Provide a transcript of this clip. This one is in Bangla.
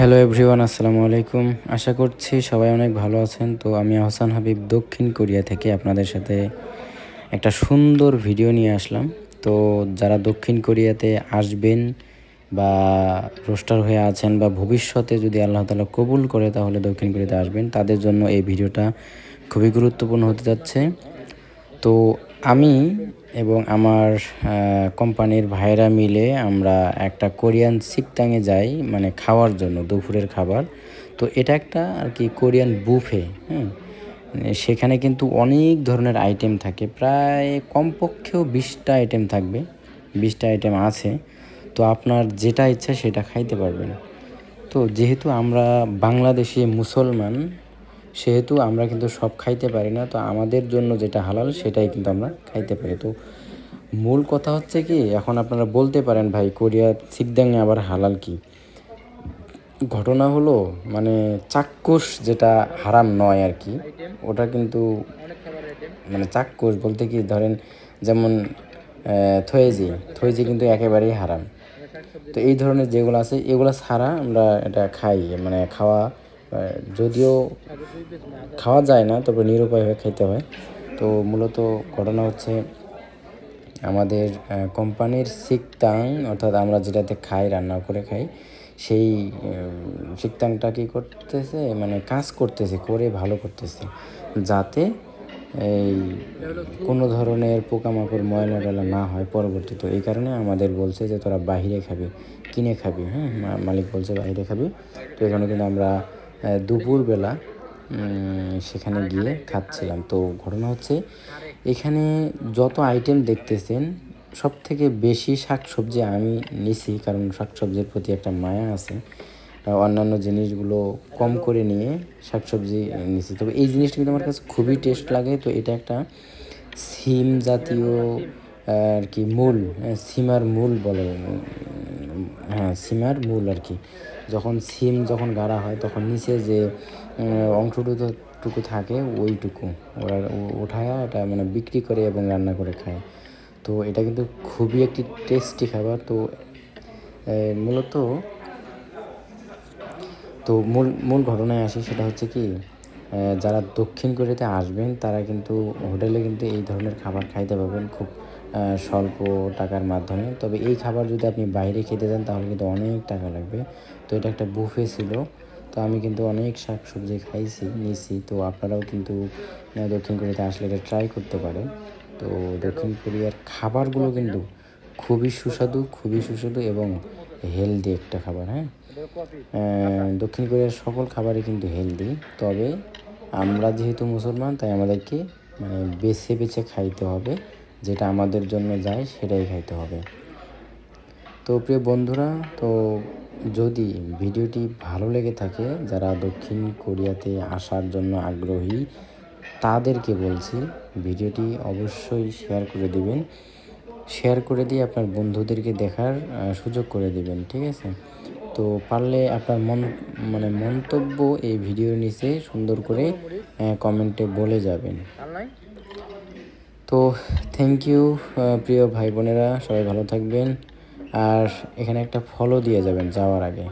হ্যালো এভরিওয়ান আসসালামু আলাইকুম। আশা করছি সবাই অনেক ভালো আছেন। তো আমি আহসান হাবিব, দক্ষিণ কোরিয়া থেকে আপনাদের সাথে একটা সুন্দর ভিডিও নিয়ে আসলাম। তো যারা দক্ষিণ কোরিয়াতে আসবেন বা রোস্টার হয়ে আছেন বা ভবিষ্যতে যদি আল্লাহ তালা কবুল করে তাহলে দক্ষিণ কোরিয়াতে আসবেন, তাদের জন্য এই ভিডিওটা খুবই গুরুত্বপূর্ণ হতে যাচ্ছে। তো আমি এবং আমার কোম্পানির ভাইরা মিলে আমরা একটা কোরিয়ান সিকতাঙে যাই মানে খাওয়ার জন্য, দুপুরের খাবার। তো এটা একটা আর কি কোরিয়ান বুফে হ্যাঁ সেখানে কিন্তু অনেক ধরনের আইটেম থাকে, প্রায় কমপক্ষেও বিশটা আইটেম থাকবে, বিশটা আইটেম আছে। তো আপনার যেটা ইচ্ছা সেটা খাইতে পারবেন। তো যেহেতু আমরা বাংলাদেশি মুসলমান সেহেতু আমরা কিন্তু সব খাইতে পারি না, তো আমাদের জন্য যেটা হালাল সেটাই কিন্তু আমরা খাইতে পারি। তো মূল কথা হচ্ছে কি, এখন আপনারা বলতে পারেন ভাই কোরিয়া সিকদাঙে আবার হালাল কি? ঘটনা হলো মানে চাক্ষুষ যেটা হারাম নয় আর কি, ওটা কিন্তু মানে চাক্ষুষ বলতে কি, ধরেন যেমন থয়েজি থয়েজি কিন্তু একেবারেই হারাম। তো এই ধরনের যেগুলো আছে, এগুলো ছাড়া আমরা এটা খাই মানে খাওয়া যদিও খাওয়া যায় না, তবে নিরুপায় খেতে হয়। তো মূলত ঘটনা হচ্ছে, আমাদের কোম্পানির সিকতাং অর্থাৎ আমরা যেটাতে খাই, রান্না করে খাই, সেই সিকতাংটা কী করতেছে মানে কাজ করতেছে, করে ভালো করতেছে, যাতে এই কোনো ধরনের পোকামাকড় ময়লা টয়লা না হয় পরবর্তীতে। এই কারণে আমাদের বলছে যে, তোরা বাহিরে খাবি, কিনে খাবি। হ্যাঁ মালিক বলছে, বাহিরে খাবি। তো এখানে কিন্তু আমরা দুপুরবেলা সেখানে গিয়ে খাচ্ছিলাম। তো ঘটনা হচ্ছে, এখানে যত আইটেম দেখতেছেন সব থেকে বেশি শাকসবজি আমি নিছি, কারণ শাকসবজির প্রতি একটা মায়া আছে। অন্যান্য জিনিসগুলো কম করে নিয়ে শাকসবজি নিছি। তবে এই জিনিসটা কিন্তু আমার কাছে খুবই টেস্ট লাগে। তো এটা একটা সিম জাতীয় আর কি মূল সিমার মূল বলে হ্যাঁ সিমার মূল আর কি। যখন সিম যখন গাড়া হয়, তখন নিচে যে অংশটুকু থাকে, ওইটুকু। ওরা ওঠায় এটা মানে বিক্রি করে এবং রান্না করে খায়। তো এটা কিন্তু খুবই একটি টেস্টি খাবার। তো মূলত তো মূল মূল ঘটনায় আসি, সেটা হচ্ছে কি যারা দক্ষিণ কোরিয়াতে আসবেন, তারা কিন্তু হোটেলে কিন্তু এই ধরনের খাবার খাইতে পাবেন খুব স্বল্প টাকার মাধ্যমে। তবে এই খাবার যদি আপনি বাইরে খেতে যান তাহলে কিন্তু অনেক টাকা লাগবে। তো এটা একটা বুফে ছিল। তো আমি কিন্তু অনেক শাক সবজি খাইছি, নিছি। তো আপনারাও কিন্তু দক্ষিণ কোরিয়াতে আসলে এটা ট্রাই করতে পারেন। তো দক্ষিণ কোরিয়ার খাবারগুলো কিন্তু খুবই সুস্বাদু খুবই সুস্বাদু এবং হেলদি একটা খাবার হ্যাঁ? দক্ষিণ কোরিয়ার সকল খাবারই কিন্তু হেলদি তবে আমরা যেহেতু মুসলমান, তাই আমাদেরকে মানে বেছে বেছে খাইতে হবে। যেটা আমাদের জন্য যায় সেটাই খাইতে হবে। তো প্রিয় বন্ধুরা, তো যদি ভিডিওটি ভালো লেগে থাকে, যারা দক্ষিণ কোরিয়াতে আসার জন্য আগ্রহী, তাদেরকে বলছি ভিডিওটি অবশ্যই শেয়ার করে দেবেন। শেয়ার করে দিয়ে আপনার বন্ধুদেরকে দেখার সুযোগ করে দেবেন, ঠিক আছে? তো পারলে আপনার মন মানে মন্তব্য এই ভিডিওর নিচে সুন্দর করে কমেন্টে বলে যাবেন। তো থ্যাংক ইউ প্রিয় ভাই বোনেরা, সবাই ভালো থাকবেন। আর এখানে একটা ফলো দিয়ে যাবেন যাওয়ার আগে।